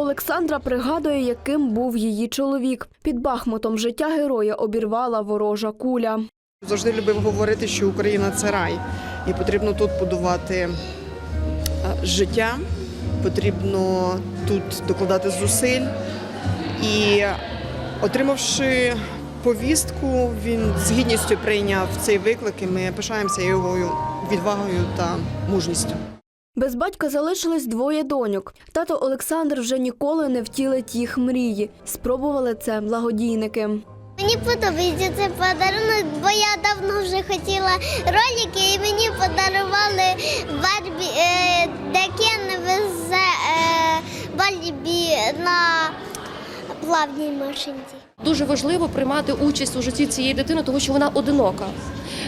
Олександра пригадує, яким був її чоловік. Під Бахмутом життя героя обірвала ворожа куля. Завжди любив говорити, що Україна це рай, і потрібно тут будувати е, життя, потрібно тут докладати зусиль. І отримавши повістку, він з гідністю прийняв цей виклик, і ми пишаємося його відвагою та мужністю. Без батька залишилось двоє доньок. Тато Олександр вже ніколи не втілить їх мрії. Спробували це благодійники. Мені подобається цей подарунок, бо я давно вже хотіла ролики, і мені подарували Барбі, е, де Кен е, Барбі на плавній машинці. Дуже важливо приймати участь у житті цієї дитини, тому що вона одинока.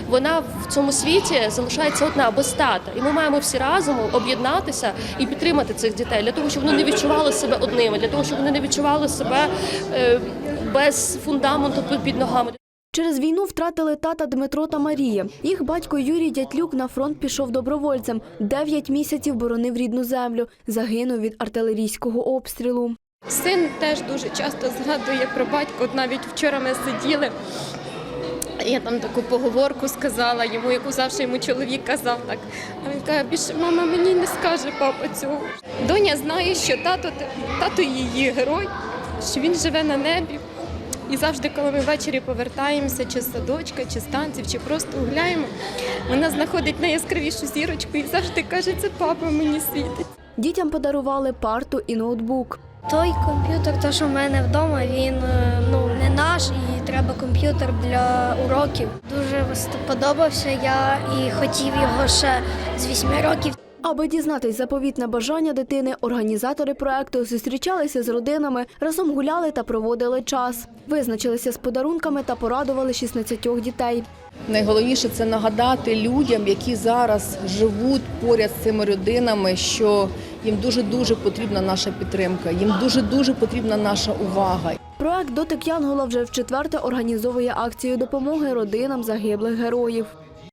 Вона в цьому світі залишається одна без тата, і ми маємо всі разом об'єднатися і підтримати цих дітей для того, щоб вони не відчували себе одними, для того, щоб вони не відчували себе е, без фундаменту під- під ногами. Через війну втратили тата Дмитро та Марія. Їх батько Юрій Дятлюк на фронт пішов добровольцем. Дев'ять місяців боронив рідну землю. Загинув від артилерійського обстрілу. Син теж дуже часто згадує про батька. От навіть вчора ми сиділи. Я там таку поговорку сказала йому, яку завжди йому чоловік казав так. А він каже, більше мама мені не скаже папа цього. Доня знає, що тато, тато її герой, що він живе на небі. І завжди, коли ми ввечері повертаємося, чи з садочка, чи з танців, чи просто гуляємо, вона знаходить найяскравішу зірочку і завжди каже, це папа мені світить. Дітям подарували парту і ноутбук. Той комп'ютер, то що в мене вдома, він е, ну не наш, і треба комп'ютер для уроків. Дуже сподобався я і хотів його ще з 8 років. Аби дізнатись заповітне бажання дитини, організатори проекту зустрічалися з родинами, разом гуляли та проводили час. Визначилися з подарунками та порадували 16 дітей. Найголовніше це нагадати людям, які зараз живуть поряд з цими родинами, що їм дуже дуже потрібна наша підтримка, їм дуже дуже потрібна наша увага. Проект Дотик Янгола вже в четверте організовує акцію допомоги родинам загиблих героїв.